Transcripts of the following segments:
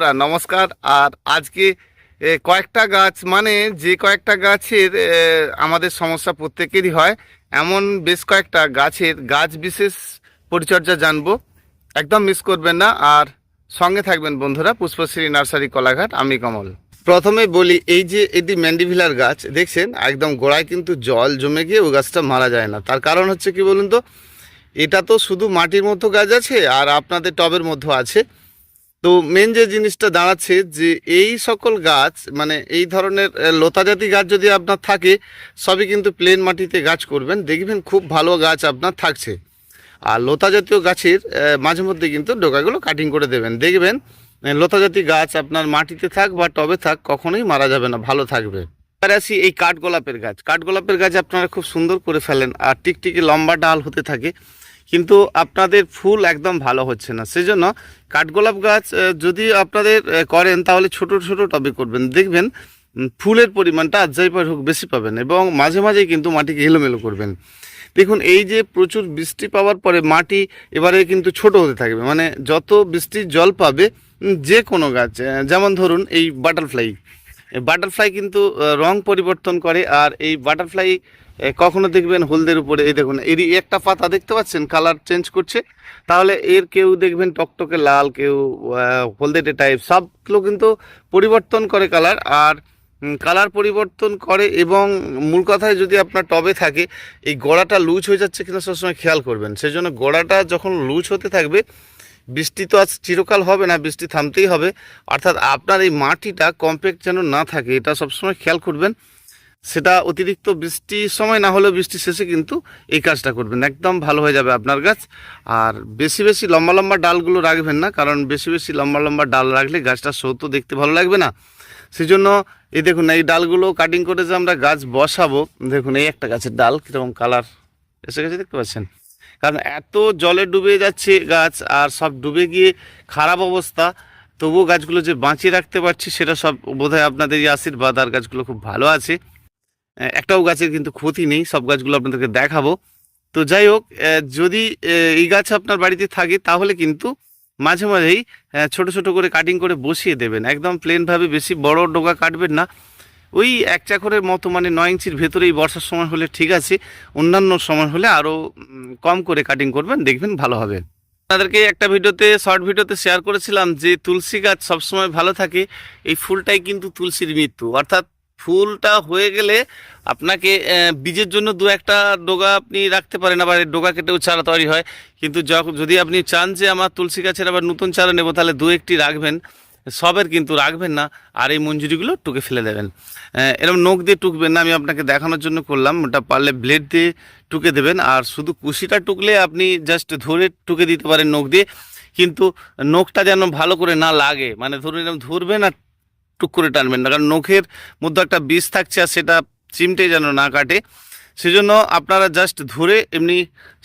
বন্ধুরা, নমস্কার। আর আজকে কয়েকটা গাছ মানে যে কয়েকটা গাছের আমাদের সমস্যা প্রত্যেকেরই হয় এমন বেশ কয়েকটা গাছের গাছ বিশেষ পরিচর্যা জানব। একদম মিস করবেন না। আর সঙ্গে থাকবেন বন্ধুরা পুষ্পশ্রী নার্সারি কলাঘাট আমি কমল। প্রথমে বলি এই যে এটি ম্যান্ডিভিলার গাছ দেখছেন? একদম গোড়ায় কিন্তু জল জমে গিয়ে ওই গাছটা মারা যায় না। তার কারণ হচ্ছে কি বলুন তো? এটা তো শুধু মাটির মতো গাছ আছে আর আপনাদের টবের মধ্যে আছে। তো মেন যে জিনিসটা দাঁড়াচ্ছে যে এই সকল গাছ মানে এই ধরনের লতাজাতি গাছ যদি আপনার থাকে, সবই কিন্তু প্লেন মাটিতে গাছ করবেন। দেখবেন খুব ভালো গাছ আপনার থাকছে। আর লতা জাতীয় গাছের মাঝে মধ্যে কিন্তু ডোকাগুলো কাটিং করে দেবেন। দেখবেন লতাজাতি গাছ আপনার মাটিতে থাক বা টবে থাক, কখনোই মারা যাবে না, ভালো থাকবে। এবার আসি এই কাঠগোলাপের গাছ। কাঠগোলাপের গাছ আপনারা খুব সুন্দর করে ফেলেন, আর টিকটিকি লম্বা ডাল হতে থাকে। কিন্তু আপনাদের ফুল একদম ভালো হচ্ছে না। সেজন্য কাঠগোলাপ গাছ যদি আপনাদের করেন, তাহলে ছোট ছোট টবে করবেন। দেখবেন ফুলের পরিমাণটা আজ্জাইবার হোক, বেশি পাবেন এবং মাঝে মাঝে কিন্তু মাটিকে এলোমেলো করবেন। দেখুন, এই যে প্রচুর বৃষ্টি পাওয়ার পরে মাটি এবারে কিন্তু ছোট হতে থাকবে। মানে যত বৃষ্টির জল পাবে যে কোনো গাছ যেমন ধরুন এই বাটারফ্লাই বাটারফ্লাই কিন্তু রং পরিবর্তন করে আর এই বাটারফ্লাই কখনো দেখবেন হলদের উপরে, এই দেখুন, এরই একটা পাতা দেখতে পাচ্ছেন কালার চেঞ্জ করছে। তাহলে এর কেউ দেখবেন টকটকে লাল, কেউ হলদেটে টাইপ সবগুলো কিন্তু পরিবর্তন করে কালার আর কালার পরিবর্তন করে এবং মূল কথায় যদি আপনার টবে থাকে, এই গোড়াটা লুজ হয়ে যাচ্ছে কিনা সবসময় খেয়াল করবেন। সেজন্য গোড়াটা যখন লুজ হতে থাকবে, বৃষ্টি তো আজ চিরকাল হবে না, বৃষ্টি থামতেই হবে। অর্থাৎ আপনার এই মাটিটা কম্প্যাক্ট যেন না থাকে, এটা সবসময় খেয়াল করবেন। সেটা অতিরিক্ত বৃষ্টির সময় না হলেও বৃষ্টি শেষে কিন্তু এই কাজটা করবেন। একদম ভালো হয়ে যাবে আপনার গাছ। আর বেশি বেশি লম্বা লম্বা ডালগুলো রাখবেন না, কারণ বেশি বেশি লম্বা লম্বা ডাল রাখলে গাছটা সৌতো দেখতে ভালো লাগবে না। সেই জন্য এই দেখুন, এই ডালগুলো কাটিং করে যে আমরা গাছ বসাবো, দেখুন এই একটা গাছের ডাল কীরকম কালার এসে গেছে দেখতে পাচ্ছেন? কারণ এত জলে ডুবে যাচ্ছে গাছ আর সব ডুবে গিয়ে খারাপ অবস্থা, তবুও গাছগুলো যে বাঁচিয়ে রাখতে পারছি সেটা সব বোধহয় আপনাদের এই আশীর্বাদ, আর গাছগুলো খুব ভালো আছে। একটাও গাছের কিন্তু ক্ষতি নেই, সব গাছগুলো আপনাদেরকে দেখাবো। তো যাই হোক যদি এই গাছ আপনার বাড়িতে থাকে, তাহলে কিন্তু মাঝে মাঝেই ছোট ছোট করে কাটিং করে বসিয়ে দেবেন। একদম প্লেনভাবে বেশি বড় ডোকা কাটবেন না। ওই এক চাকরের মতো মানে নয় ইঞ্চির ভেতরেই বর্ষার সময় হলে ঠিক আছে, অন্যান্য সময় হলে আরও কম করে কাটিং করবেন, দেখবেন ভালো হবে। আপনাদেরকে একটা ভিডিওতে শর্ট ভিডিওতে শেয়ার করেছিলাম যে তুলসী গাছ সবসময় ভালো থাকে, এই ফুলটাই কিন্তু তুলসীর মৃত্যু। অর্থাৎ ফুলটা হয়ে গেলে আপনাকে বীজের জন্য দু একটা ডোগা আপনি রাখতে পারেন, আবার ডোগা কেটেও চারা তৈরি হয়। কিন্তু যখন যদি আপনি চান যে আমার তুলসী গাছের আবার নতুন চারা নেব, তাহলে দু একটি রাখবেন। সবের কিন্তু রাখবেন না, আর এই মঞ্জুরিগুলো টুকে ফেলে দেবেন। এরকম নখ দিয়ে টুকবেন না, আমি আপনাকে দেখানোর জন্য করলাম। ওটা পারলে ব্লেড দিয়ে টুকে দেবেন, আর শুধু কুশিটা টুকলে আপনি জাস্ট ধরে টুকে দিতে পারেন নখ দিয়ে। কিন্তু নখটা যেন ভালো করে না লাগে মানে ধরুন এরকম ধরবেন আর টুক করে টানবেন না, কারণ নখের মধ্যে একটা বিষ থাকছে আর সেটা চিমটে যেন না কাটে। সেজন্য আপনারা জাস্ট ধরে এমনি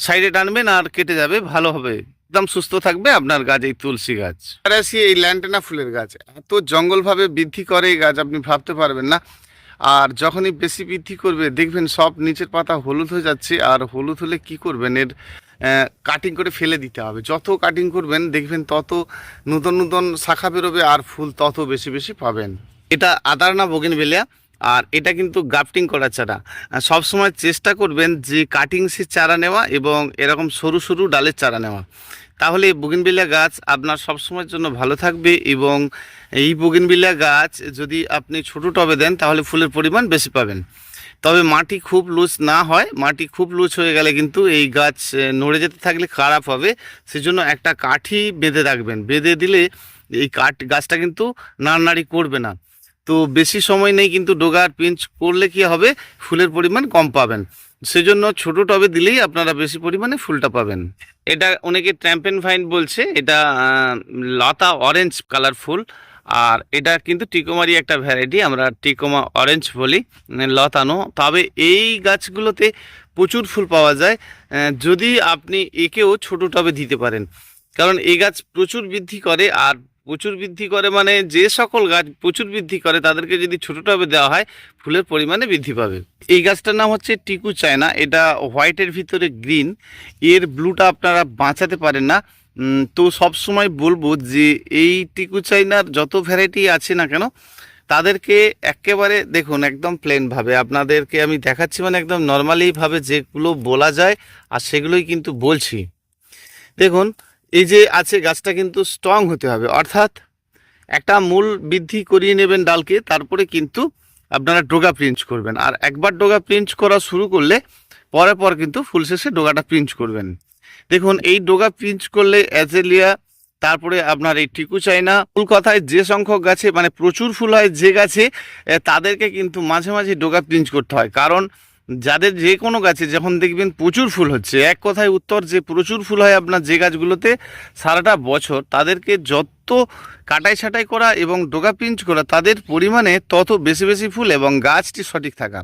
সাইডে টানবেন আর কেটে যাবে ভালো হবে একদম সুস্থ থাকবে আপনার গাছ, এই তুলসী গাছ। আর আসি এই ল্যান্টেনা ফুলের গাছ, এত জঙ্গলভাবে বৃদ্ধি করে এই গাছ, আপনি ভাবতে পারবেন না। আর যখনই বেশি বৃদ্ধি করবে, দেখবেন সব নিচের পাতা হলুদ হয়ে যাচ্ছে, আর হলুদ হলে কি করবেন? এর কাটিং করে ফেলে দিতে হবে। যত কাটিং করবেন, দেখবেন তত নতুন নতুন শাখা বেরোবে আর ফুল তত বেশি বেশি পাবেন। এটা আদারনা বগেনভেলিয়া আর এটা কিন্তু গাফটিং করা চারা। সবসময় চেষ্টা করবেন যে কাটিংসের চারা নেওয়া এবং এরকম সরু সরু ডালের চারা নেওয়া। তাহলে বুগিনবিলিয়া গাছ আপনার সবসময়ের জন্য ভালো থাকবে এবং এই বুগিনবিলিয়া গাছ যদি আপনি ছোটো টবে দেন, তাহলে ফুলের পরিমাণ বেশি পাবেন। তবে মাটি খুব লুজ না হয়, মাটি খুব লুজ হয়ে গেলে কিন্তু এই গাছ নড়ে যেতে থাকলে খারাপ হবে। সেজন্য একটা কাঠি বেঁধে রাখবেন। বেঁধে দিলে এই কাঠ, গাছটা কিন্তু নাড়নাড়ি করবে না। তো বেশি সময় নেই কিন্তু ডোগার পিঞ্চ করলে কি হবে? ফুলের পরিমাণ কম পাবেন। সেজন্য ছোট টবে দিলেই আপনারা বেশি পরিমাণে ফুলটা পাবেন। এটা অনেকে ট্র্যাম্পেন ভাইন বলছে, এটা লতা অরেঞ্জ কালার ফুল আর এটা কিন্তু টিকোমারি একটা ভ্যারাইটি আমরা টিকোমা অরেঞ্জ বলি লতানো। তবে এই গাছগুলোতে প্রচুর ফুল পাওয়া যায় যদি আপনি একেও ছোট টবে দিতে পারেন। কারণ এই গাছ প্রচুর বৃদ্ধি করে, আর প্রচুর বৃদ্ধি করে মানে যে সকল গাছ প্রচুর বৃদ্ধি করে, তাদেরকে যদি ছোট টবে দেওয়া হয়, ফুলের পরিমাণে বৃদ্ধি পাবে। এই গাছটার নাম হচ্ছে টিকু চায়না, এটা হোয়াইটের ভিতরে গ্রিন এর ব্লুটা আপনারা বাঁচাতে পারেন না। তো সবসময় বলব যে এই টিকু চাইনার যত ভ্যারাইটি আছে না কেন, তাদেরকে একেবারে দেখুন একদম প্লেনভাবে আপনাদেরকে আমি দেখাচ্ছি মানে একদম নর্মালিভাবে যেগুলো বলা যায়, আর সেগুলোই কিন্তু বলছি। দেখুন, এই যে আছে গাছটা কিন্তু স্ট্রং হতে হবে। অর্থাৎ একটা মূল বৃদ্ধি করিয়ে নেবেন ডালকে, তারপরে কিন্তু আপনারা ডোগা প্রিঞ্চ করবেন। আর একবার ডোগা প্রিঞ্চ করা শুরু করলে পরে পর কিন্তু ফুল শেষে ডোগাটা প্রিঞ্চ করবেন। দেখুন, এই ডোগা পিঞ্চ করলে অ্যাজেলিয়া, তারপরে আপনার এই টিকু চাইনা ফুল কথায় যে সংখ্যক গাছে মানে প্রচুর ফুল হয়, যে গাছে তাদেরকে কিন্তু মাঝে মাঝে ডোগা পিঞ্চ করতে হয়। কারণ যাদের যে কোনো গাছে, যখন দেখবেন প্রচুর ফুল হচ্ছে, এক কথায় উত্তর যে প্রচুর ফুল হয় আপনার যে গাছগুলোতে, সারাটা বছর তাদেরকে যত কাটাই ছাটাই করা এবং ডোগা পিঞ্চ করা, তাদের পরিমাণে তত বেশি বেশি ফুল এবং গাছটি সঠিক থাকা।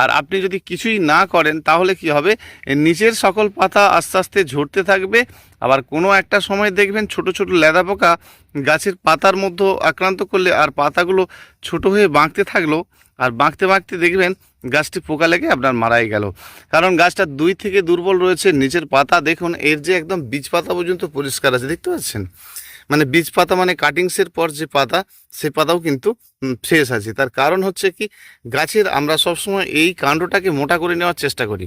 আর আপনি যদি কিছুই না করেন, তাহলে কি হবে? নিচের সকল পাতা আস্তে আস্তে ঝরতে থাকবে। আবার কোনো একটা সময় দেখবেন ছোট ছোট লেদা পোকা গাছের পাতার মধ্যে আক্রান্ত করলে আর পাতাগুলো ছোট হয়ে বাঁকতে থাকল। আর বাঁকতে বাঁকতে দেখবেন গাছটি পোকা লেগে আপনার মারাই গেল। কারণ গাছটা দুই থেকে দুর্বল রয়েছে, নিচের পাতা দেখুন, এর যে একদম বীজ পাতা পর্যন্ত পরিষ্কার আছে, দেখতে পাচ্ছেন? মানে বীজ পাতা মানে কাটিংসের পর যে পাতা, সে পাতাও কিন্তু ফ্রেশ আছে। তার কারণ হচ্ছে কি, গাছের আমরা সবসময় এই কাণ্ডটাকে মোটা করে নেওয়ার চেষ্টা করি।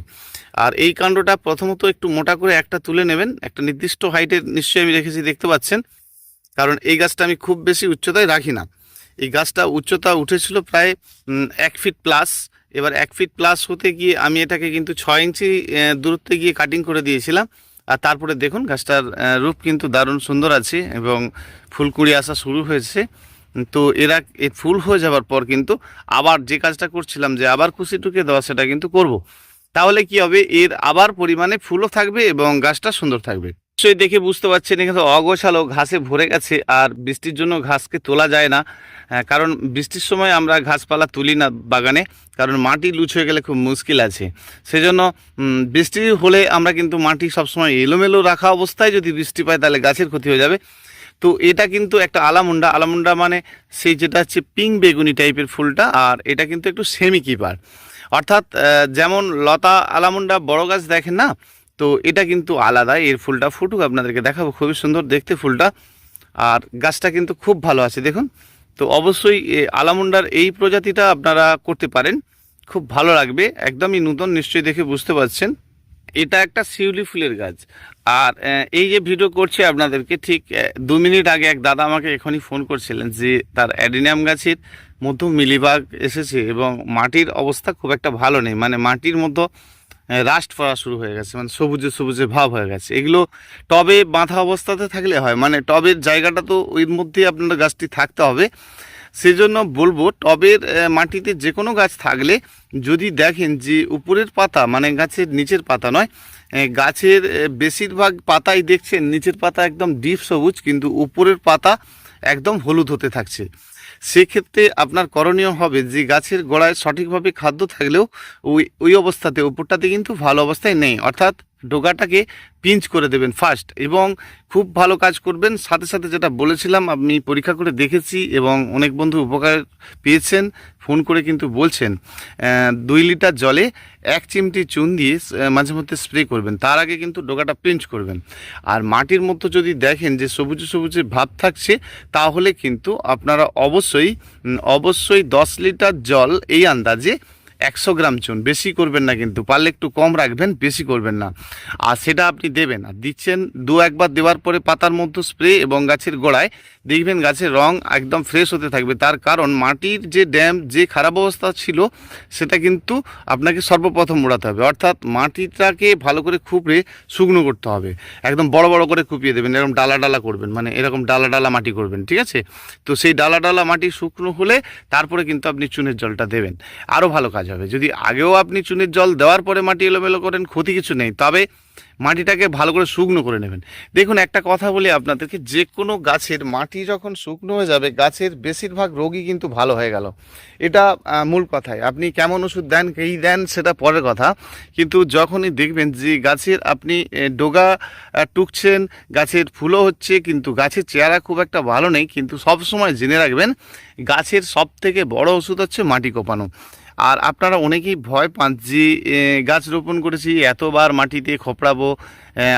আর এই কাণ্ডটা প্রথমত একটু মোটা করে একটা তুলে নেবেন। একটা নির্দিষ্ট হাইটের নিশ্চয়ই আমি রেখেছি, দেখতে পাচ্ছেন। কারণ এই গাছটা আমি খুব বেশি উচ্চতায় রাখি না। এই গাছটা উচ্চতা উঠেছিল প্রায় এক ফিট প্লাস এবার এক ফিট প্লাস হতে গিয়ে আমি এটাকে কিন্তু ছয় ইঞ্চি দূরত্বে গিয়ে কাটিং করে দিয়েছিলাম। আর তারপরে দেখুন, গাছটার রূপ কিন্তু দারুণ সুন্দর আছে এবং ফুলকুড়ি আসা শুরু হয়েছে। তো এরা, এ ফুল হয়ে যাওয়ার পর কিন্তু আবার যে কাজটা করছিলাম যে আবার কুচি টুকে দেওয়া, সেটা কিন্তু করব। তাহলে কি হবে? এর আবার পরিমাণে ফুলও থাকবে এবং গাছটা সুন্দর থাকবে। নিশ্চয়ই দেখে বুঝতে পারছেন, এখানে অগোছালো ঘাসে ভরে গেছে আর বৃষ্টির জন্য ঘাসকে তোলা যায় না। কারণ বৃষ্টির সময় আমরা ঘাসপালা তুলি না বাগানে, কারণ মাটি লুচ হয়ে গেলে খুব মুশকিল আছে। সেজন্য বৃষ্টি হলে আমরা কিন্তু মাটি সবসময় এলোমেলো রাখা অবস্থায় যদি বৃষ্টি পায় তাহলে গাছের ক্ষতি হয়ে যাবে। তো এটা কিন্তু একটা আলামুন্ডা আলামুন্ডা মানে সেই যেটা হচ্ছে পিঙ্ক বেগুনি টাইপের ফুলটা আর এটা কিন্তু একটু সেমি কিপার। অর্থাৎ যেমন লতা, আলামুন্ডা, বড় গাছ দেখেন না তো এটা কিন্তু আলাদা, এর ফুলটা ফুটুক, আপনাদেরকে দেখাবো। খুবই সুন্দর দেখতে ফুলটা। আর গাছটা কিন্তু খুব ভালো আছে, দেখুন। তো অবশ্যই আলামুন্ডার এই প্রজাতিটা আপনারা করতে পারেন। খুব ভালো লাগবে, একদমই নতুন, নিশ্চয়ই দেখে বুঝতে পারছেন। এটা একটা শিউলি ফুলের গাছ। আর এই যে ভিডিও করছে আপনাদেরকে, ঠিক দু মিনিট আগে এক দাদা আমাকে এখনই ফোন করছিলেন যে তার অ্যাডিনিয়াম গাছের মধ্যে মিলিবাগ এসেছে এবং মাটির অবস্থা খুব একটা ভালো নেই। মানে মাটির মধ্যে রাস্ট পড়া শুরু হয়ে গেছে মানে সবুজে সবুজে ভাব হয়ে গেছে। এগুলো টবে বাঁধা অবস্থাতে থাকলে হয় মানে টবের জায়গাটা তো ওই মধ্যে আপনার গাছটি থাকতে হবে। সেজন্য বলব, টবের মাটিতে যে কোনো গাছ থাকলে যদি দেখেন যে উপরের পাতা মানে গাছের নিচের পাতা নয় গাছের বেশিরভাগ পাতাই দেখছেন, নিচের পাতা একদম ডিপ সবুজ, কিন্তু উপরের পাতা একদম হলুদ হতে থাকছে। সেক্ষেত্রে আপনার করণীয় হবে যে গাছের গোড়ায় সঠিকভাবে খাদ্য থাকলেও ওই ওই অবস্থাতে উপরটাতে কিন্তু ভালো অবস্থায় নেই। অর্থাৎ ডোগাটাকে পিঞ্চ করে দেবেন ফার্স্ট এবং খুব ভালো কাজ করবেন। সাথে সাথে যেটা বলেছিলাম আমি পরীক্ষা করে দেখেছি এবং অনেক বন্ধু উপকার পেয়েছেন, ফোন করে কিন্তু বলছেন দুই লিটার জলে এক চিমটি চুন দিয়ে মাঝে মধ্যে স্প্রে করবেন। তার আগে কিন্তু ডোগাটা পিঞ্চ করবেন। আর মাটির মধ্যে যদি দেখেন যে সবুজে সবুজে ভাব থাকছে, তাহলে কিন্তু আপনারা অবশ্যই অবশ্যই দশ লিটার জল এই আন্দাজে একশো গ্রাম চুন, বেশি করবেন না কিন্তু, পারলে একটু কম রাখবেন, বেশি করবেন না। আর সেটা আপনি দেবেন আর দিচ্ছেন দু একবার দেওয়ার পরে পাতার মধ্যে স্প্রে এবং গাছের গোড়ায় দেখবেন গাছের রং একদম ফ্রেশ হতে থাকবে। তার কারণ মাটির যে ড্যাম যে খারাপ অবস্থা ছিল, সেটা কিন্তু আপনাকে সর্বপ্রথম মোড়াতে হবে। অর্থাৎ মাটিটাকে ভালো করে খুপড়ে শুকনো করতে হবে। একদম বড় বড় করে কুপিয়ে দেবেন, এরকম ডালা ডালা করবেন মানে এরকম ডালা ডালা মাটি করবেন, ঠিক আছে? তো সেই ডালা ডালা মাটি শুকনো হলে তারপরে কিন্তু আপনি চুনের জলটা দেবেন। আরও ভালো কাজ হবে যদি আগেও আপনি চুনের জল দেওয়ার পরে মাটি এলোমেলো করেন, ক্ষতি কিছু নেই। তবে মাটিটাকে ভালো করে শুকনো করে নেবেন। দেখুন, একটা কথা বলি আপনাদেরকে, যে কোনো গাছের মাটি যখন শুকনো হয়ে যাবে, গাছের বেশিরভাগ রোগই কিন্তু ভালো হয়ে গেল। এটা মূল কথাই। আপনি কেমন ওষুধ দেন, কী দেন, সেটা পরের কথা। কিন্তু যখনই দেখবেন যে গাছের আপনি ডোগা টুকছেন, গাছের ফুলও হচ্ছে, কিন্তু গাছের চেহারা খুব একটা ভালো নেই, কিন্তু সব সময় জেনে রাখবেন, গাছের সব থেকে বড় ওষুধ হচ্ছে মাটি কোপানো। আর আপনারা অনেকেই ভয় পান যে গাছ রোপণ করেছি, এতবার মাটিতে খোপড়াবো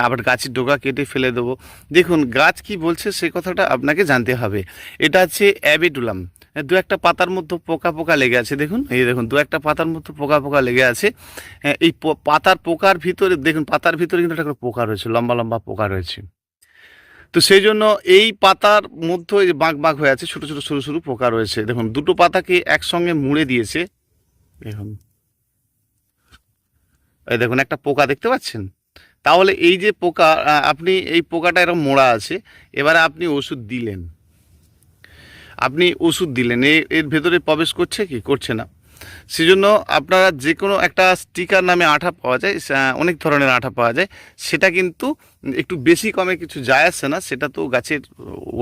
আবার গাছের ডোকা কেটে ফেলে দেবো। দেখুন, গাছ কি বলছে সে কথাটা আপনাকে জানতে হবে। এটা হচ্ছে অ্যাবিডুলাম। দু একটা পাতার মধ্যে পোকা পোকা লেগে আছে, দেখুন। এই দেখুন, দু একটা পাতার মধ্যে পোকা পোকা লেগে আছে। এই পাতার পোকার ভিতরে, দেখুন, পাতার ভিতরে কিন্তু একটা পোকা রয়েছে, লম্বা লম্বা পোকা রয়েছে। তো সেই জন্য এই পাতার মধ্যে বাঁক বাঁক হয়ে আছে, ছোটো ছোটো সরু সরু পোকা রয়েছে। দেখুন, দুটো পাতাকে একসঙ্গে মুড়ে দিয়েছে। দেখুন এই দেখুন, একটা পোকা দেখতে পাচ্ছেন? তাহলে এই যে পোকা আপনি এই পোকাটা এরকম মোড়া আছে, এবারে আপনি ওষুধ দিলেন। আপনি ওষুধ দিলেন এর ভেতরে প্রবেশ করছে কি? করছে না। সেজন্য আপনারা যে কোনো একটা স্টিকার নামে আঠা পাওয়া যায় অনেক ধরনের আঠা পাওয়া যায়, সেটা কিন্তু একটু বেশি কমে কিছু যায় আসছে না, সেটা তো গাছের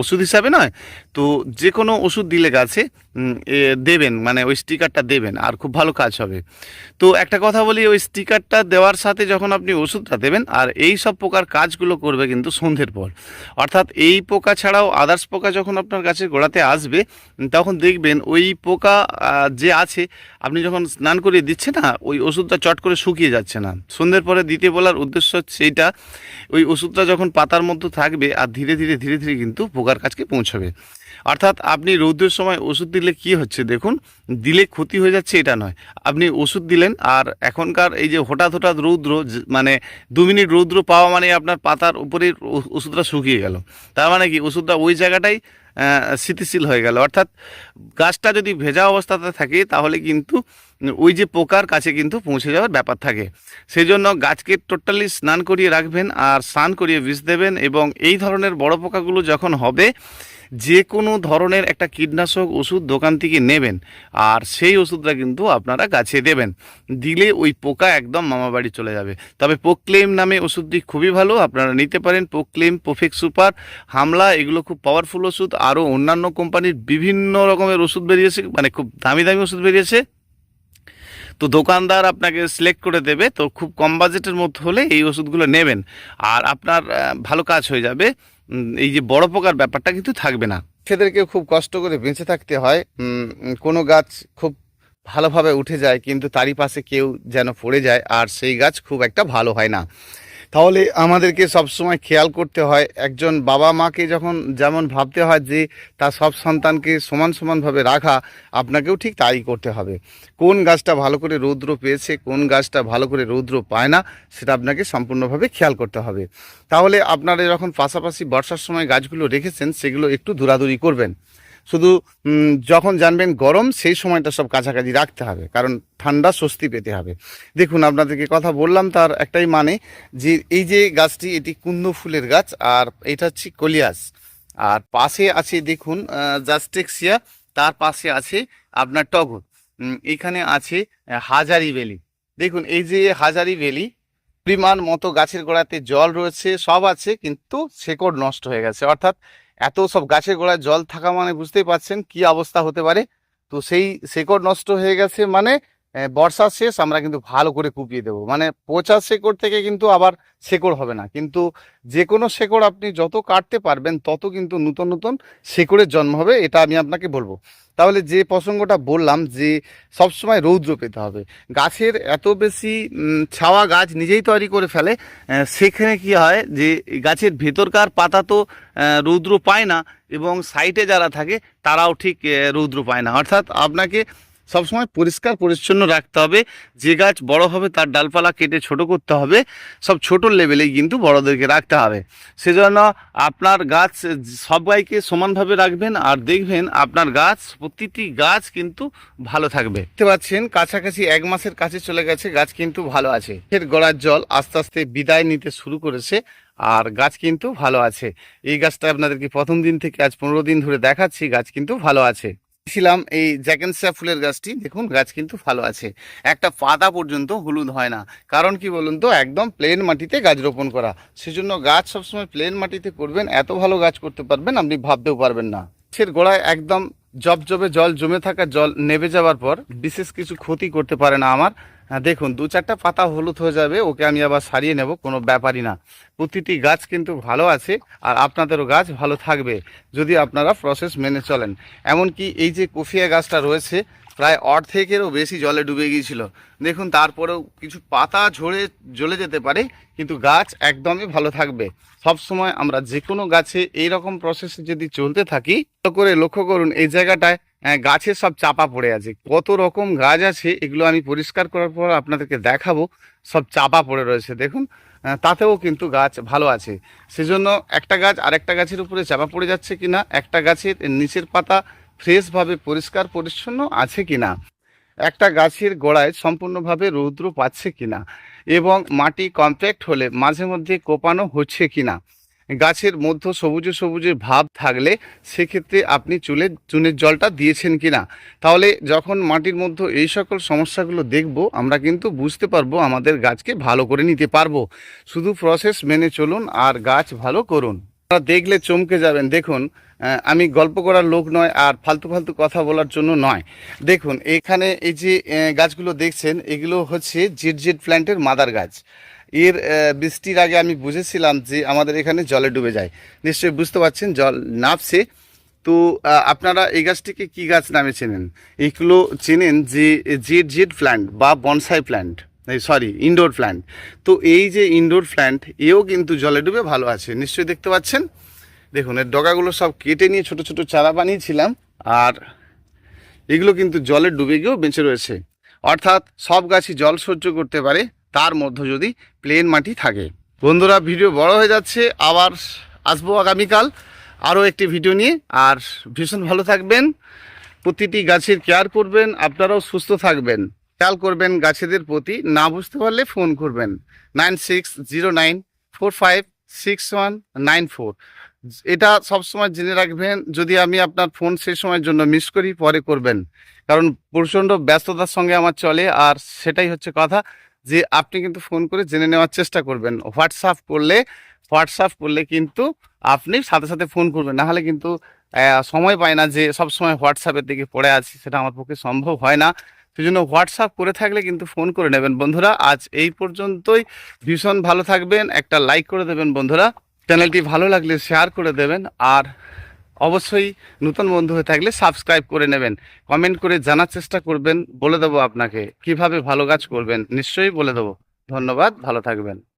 ওষুধ হিসাবে নয়। তো যে কোনো ওষুধ দিলে গাছে দেবেন মানে ওই স্টিকারটা দেবেন, আর খুব ভালো কাজ হবে। তো একটা কথা বলি, ওই স্টিকারটা দেওয়ার সাথে যখন আপনি ওষুধটা দেবেন, আর এই সব পোকার কাজগুলো করবে কিন্তু সন্ধ্যের পর। অর্থাৎ এই পোকা ছাড়াও আদার্স পোকা যখন আপনার গাছের গোড়াতে আসবে, তখন দেখবেন ওই পোকা যে আছে, আপনি যখন স্নান করিয়ে দিচ্ছে না, ওই ওষুধটা চট করে শুকিয়ে যাচ্ছে না। সন্ধ্যের পরে দিতে বলার উদ্দেশ্য হচ্ছে এইটা, ওই ওষুধটা যখন পাতার মধ্যে থাকবে আর ধীরে ধীরে ধীরে ধীরে কিন্তু পোকার কাছকে পৌঁছবে। অর্থাৎ আপনি রৌদ্রের সময় ওষুধ দিলে কি হচ্ছে দেখুন, দিলে ক্ষতি হয়ে যাচ্ছে এটা নয়। আপনি ওষুধ দিলেন আর এখনকার এই যে হঠাৎ হঠাৎ রৌদ্র মানে দু মিনিট রৌদ্র পাওয়া মানে আপনার পাতার উপরে ওষুধটা শুকিয়ে গেল। তার মানে কি ওষুধটা ওই জায়গাটাই স্থিতিশীল হয়ে গেল। অর্থাৎ গাছটা যদি ভেজা অবস্থাতে থাকে তাহলে কিন্তু ওই যে পোকার কাছে কিন্তু পৌঁছে যাওয়ার ব্যাপার থাকে। সেই জন্য গাছকে টোটালি স্নান করিয়ে রাখবেন আর স্নান করিয়ে বিষ দেবেন এবং এই ধরনের বড় পোকাগুলো যখন হবে যে কোনো ধরনের একটা কীটনাশক ওষুধ দোকান থেকে নেবেন, আর সেই ওষুধটা কিন্তু আপনারা গাছে দেবেন। দিলে ওই পোকা একদম মামাবাড়ি চলে যাবে। তবে পোকক্লেম নামে ওষুধটি খুবই ভালো, আপনারা নিতে পারেন পোকক্লেম পোফেক সুপার, হামলা, এগুলো খুব পাওয়ারফুল ওষুধ, আরও অন্যান্য কোম্পানির বিভিন্ন রকমের ওষুধ বেরিয়েছে মানে খুব দামি দামি ওষুধ বেরিয়েছে। তো দোকানদার আপনাকে সিলেক্ট করে দেবে, তো খুব কম বাজেটের মধ্যে হলে এই ওষুধগুলো নেবেন। আর আপনার ভালো কাজ হয়ে যাবে। এই যে বড় পোকার ব্যাপারটা কিন্তু থাকবে না। সেদেরকে খুব কষ্ট করে বেঁচে থাকতে হয়। কোনো গাছ খুব ভালোভাবে উঠে যায়, কিন্তু তারই পাশে কেউ যেন পড়ে যায়, আর সেই গাছ খুব একটা ভালো হয় না। তাহলে আমাদেরকে সবসময় খেয়াল করতে হয়, একজন বাবা মাকে যখন যেমন ভাবতে হয় যে তার সব সন্তানকে সমান সমানভাবে রাখা, আপনাকেও ঠিক তাই করতে হবে। কোন গাছটা ভালো করে রৌদ্র পেয়েছে, কোন গাছটা ভালো করে রৌদ্র পায় না, সেটা আপনাকে সম্পূর্ণভাবে খেয়াল করতে হবে। তাহলে আপনারা যখন পাশাপাশি বর্ষার সময় গাছগুলো রেখেছেন, সেগুলো একটু দূরাদূরি করবেন। শুধু যখন জানবেন গরম, সেই সময়টা সব কাছাকাছি রাখতে হবে। কারণ ঠান্ডা স্বস্তি পেতে হবে। দেখুন, আপনাদেরকে কথা বললাম, তার একটাই মানে যে, এই যে গাছটি, এটি কুন্দ ফুলের গাছ, আর এটা হচ্ছে কলিয়াস। আর পাশে আছে, দেখুন জাস্টেক্সিয়া, তার পাশে আছে আপনার টগর। এখানে আছে হাজারি বেলি দেখুন, এই যে হাজারি বেলি পরিমাণ মতো গাছের গোড়াতে জল রয়েছে, সব আছে, কিন্তু শেকড় নষ্ট হয়ে গেছে। অর্থাৎ এত সব গাছের গোড়ায় জল থাকা মানে বুঝতেই পারছেন কি অবস্থা হতে পারে। তো সেই শেকড় নষ্ট হয়ে গেছে মানে আহ, বর্ষা শেষ আমরা কিন্তু ভালো করে কুপিয়ে দেবো। মানে পচা শেকড় থেকে কিন্তু আবার শেকড় হবে না। কিন্তু যে কোনো শেকড় আপনি যত কাটতে পারবেন তত কিন্তু নতুন নতুন শেকড়ের জন্ম হবে এটা আমি আপনাকে বলব। তাহলে যে প্রসঙ্গটা বললাম যে সবসময় রৌদ্র পেতে হবে। গাছের এত বেশি ছাওয়া গাছ নিজেই তৈরি করে ফেলে সেখানে কি হয় যে গাছের ভেতরকার পাতা তো রৌদ্র পায় না এবং সাইটে যারা থাকে তারাও ঠিক রৌদ্র পায় না। অর্থাৎ আপনাকে সবসময় পরিষ্কার, পরিচ্ছন্ন রাখতে হবে। যে গাছ বড় হবে তার ডালপালা কেটে ছোট করতে হবে। সব ছোট লেভেলেই কিন্তু বড়দেরকে রাখতে হবে। সেজন্য আপনার গাছ সবাইকে সমানভাবে রাখবেন আর দেখবেন আপনার গাছ, প্রতিটি গাছ কিন্তু ভালো থাকবে। দেখতে পাচ্ছেন কাছাকাছি এক মাসের কাছে চলে গেছে, গাছ কিন্তু ভালো আছে। এর গড়ার জল আস্তে আস্তে বিদায় নিতে শুরু করেছে আর গাছ কিন্তু ভালো আছে। এই গাছটা আপনাদেরকে প্রথম দিন থেকে আজ পনেরো দিন ধরে দেখাচ্ছি, গাছ কিন্তু ভালো আছে। ছিলাম এই জ্যাকেনসা ফুলের গাছটি। দেখুন, গাছ কিন্তু ভালো আছে। একটা পাতা পর্যন্ত হলুদ হয় না। কারণ কি বলুন তো? একদম প্লেন মাটিতে গাছ রোপণ করা। সেজন্য গাছ সবসময় প্লেন মাটিতে করবেন। এত ভালো গাছ করতে পারবেন, আপনি ভাবতেও পারবেন না। গাছের গোড়ায় একদম জবজবে জল জমে থাকা জল নেবে যাওয়ার পর বিশেষ কিছু ক্ষতি করতে পারে না আমার। দেখুন, দু চারটা পাতা হলুদ হয়ে যাবে, ওকে আমি আবার সারিয়ে নেব, কোনো ব্যাপারই না। প্রতিটি গাছ কিন্তু ভালো আছে, আর আপনাদেরও গাছ ভালো থাকবে, যদি আপনারা প্রসেস মেনে চলেন। এমনকি এই যে কফিয়া গাছটা রয়েছে, প্রায় অর্ধেকেরও বেশি জলে ডুবে গিয়েছিল। দেখুন, তারপরেও কিছু পাতা ঝরে জ্বলে যেতে পারে, কিন্তু গাছ একদমই ভালো থাকবে। সব সময় আমরা যে কোনো গাছে এই রকম প্রসেসে যদি চলতে থাকি করে লক্ষ্য করুন, এই জায়গাটায় আহ, গাছের সব চাপা পড়ে আছে। কত রকম গাছ আছে এগুলো আমি পরিষ্কার করার পর আপনাদেরকে দেখাবো। সব চাপা পড়ে রয়েছে দেখুন। তাতেও কিন্তু গাছ ভালো আছে। সেজন্য একটা গাছ আরেকটা গাছের উপরে চাপা পড়ে যাচ্ছে কিনা একটা গাছের নিচের পাতা ফ্রেশভাবে পরিষ্কার পরিচ্ছন্ন আছে কিনা একটা গাছের গোড়ায় সম্পূর্ণভাবে রৌদ্র পাচ্ছে কিনা এবং মাটি কমপ্যাক্ট হলে মাঝে মধ্যে কোপানো হচ্ছে কিনা গাছের মধ্য সবুজে সবুজে ভাব থাকলে সেক্ষেত্রে আপনি চুলে, চুনের জলটা দিয়েছেন কিনা? তাহলে যখন মাটির মধ্যে এই সকল সমস্যাগুলো দেখব, আমরা কিন্তু বুঝতে পারব আমাদের গাছকে ভালো করে নিতে পারব। শুধু প্রসেস মেনে চলুন আর গাছ ভালো করুন। আপনারা দেখলে চমকে যাবেন। দেখুন আমি গল্প করার লোক নয় আর ফালতু ফালতু কথা বলার জন্য নয়। দেখুন, এখানে এই যে গাছগুলো দেখছেন, এগুলো হচ্ছে জেড জেড প্ল্যান্টের মাদার গাছ। এর বৃষ্টির আগে আমি বুঝেছিলাম যে আমাদের এখানে জলে ডুবে যায়। নিশ্চয়ই বুঝতে পারছেন, জল নামছে। তো আপনারা এই গাছটিকে কি গাছ নামে চেনেন? এইগুলো চেনেন যে জেড জেড প্ল্যান্ট বা bonsai plant sorry, indoor plant. তো এই যে ইনডোর প্ল্যান্ট, এও কিন্তু জলে ডুবে ভালো আছে। নিশ্চয়ই দেখতে পাচ্ছেন? দেখুন, এর ডগাগুলো সব কেটে নিয়ে ছোট ছোট চারা বানিয়েছিলাম। আর এগুলো কিন্তু জলে ডুবে গিয়েও বেঁচে রয়েছে। অর্থাৎ সব গাছই জল সহ্য করতে পারে। তার মধ্যে যদি প্লেন মাটি থাকে। বন্ধুরা ভিডিও বড় হয়ে যাচ্ছে, আবার আসব আগামীকাল আরও একটি ভিডিও নিয়ে। আর ভীষণ ভালো থাকবেন, প্রতিটি গাছের কেয়ার করবেন, আপনারাও সুস্থ থাকবেন। খেয়াল করবেন, গাছেদের প্রতি না বুঝতে পারলে ফোন করবেন। Nine six zero nine four five six one nine four এটা সবসময় জেনে রাখবেন, যদি আমি আপনার ফোন সেই সময়ের জন্য মিস করি, পরে করবেন। কারণ প্রচণ্ড ব্যস্ততার সঙ্গে আমার চলে, আর সেটাই হচ্ছে কথা। যে আপনি কিন্তু ফোন করে জেনে নেওয়ার চেষ্টা করবেন। হোয়াটসঅ্যাপ করলে হোয়াটসঅ্যাপ করলে কিন্তু আপনি সাথে সাথে ফোন করবেন। নাহলে কিন্তু সময় পায় না যে সব সময় হোয়াটসঅ্যাপের দিকে পড়ে আছি, সেটা আমার পক্ষে সম্ভব হয় না। সেই জন্য হোয়াটসঅ্যাপ করে থাকলে কিন্তু ফোন করে নেবেন। বন্ধুরা, আজ এই পর্যন্তই। ভীষণ ভালো থাকবেন। একটা লাইক করে দেবেন বন্ধুরা। চ্যানেলটি ভালো লাগলে শেয়ার করে দেবেন। আর অবশ্যই নতুন বন্ধু হয়ে থাকলে সাবস্ক্রাইব করে নেবেন। কমেন্ট করে জানার চেষ্টা করবেন, বলে দেবো আপনাকে। কীভাবে ভালো কাজ করবেন, নিশ্চয়ই বলে দেবো। ধন্যবাদ, ভালো থাকবেন।